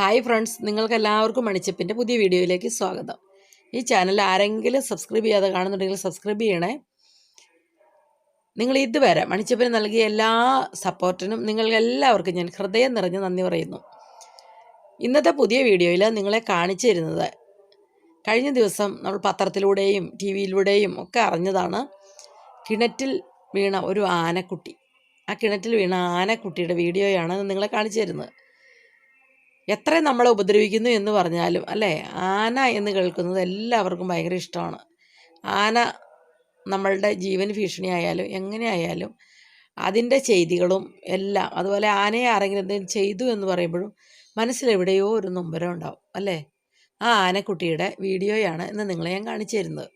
Hi friends നിങ്ങൾക്ക് എല്ലാവർക്കും മണിച്ചപ്പിന്റെ പുതിയ വീഡിയോയിലേക്ക് സ്വാഗതം. ഈ ചാനൽ ആരെങ്കിലും സബ്സ്ക്രൈബ് ചെയ്യാതെ കാണുന്നുണ്ടെങ്കിൽ സബ്സ്ക്രൈബ് ചെയ്യണേ. നിങ്ങൾ ഇതുവരെ മണിച്ചപ്പിന് നൽകിയ എല്ലാ സപ്പോർട്ടിനും നിങ്ങൾക്ക് എല്ലാവർക്കും ഞാൻ ഹൃദയം നിറഞ്ഞ് നന്ദി പറയുന്നു. ഇന്നത്തെ പുതിയ വീഡിയോയിൽ നിങ്ങളെ കാണിച്ചു തരുന്നത് കഴിഞ്ഞ ദിവസം നമ്മൾ പത്രത്തിലൂടെയും ടി വിയിലൂടെയും ഒക്കെ അറിഞ്ഞതാണ് കിണറ്റിൽ വീണ ഒരു ആനക്കുട്ടി. ആ കിണറ്റിൽ വീണ ആനക്കുട്ടിയുടെ വീഡിയോയാണ് നിങ്ങളെ കാണിച്ചു തരുന്നത്. എത്ര നമ്മളെ ഉപദ്രവിക്കുന്നു എന്ന് പറഞ്ഞാലും അല്ലേ? ആന എന്ന് കേൾക്കുന്നത് എല്ലാവർക്കും ഭയങ്കര ഇഷ്ടമാണ്. ആന നമ്മളുടെ ജീവൻ ഭീഷണിയായാലും എങ്ങനെയായാലും അതിന്റെ ചെയ്തികളും എല്ലാം അതുപോലെ ആനയെ ആരെങ്കിലും എന്തെങ്കിലും ചെയ്തു എന്ന് പറയുമ്പോഴും മനസ്സിലെവിടെയോ ഒരു നൊമ്പരം ഉണ്ടാവും അല്ലേ? ആ ആനക്കുട്ടിയുടെ വീഡിയോയാണ് ഇന്ന് നിങ്ങളെ ഞാൻ കാണിച്ചു തരുന്നത്.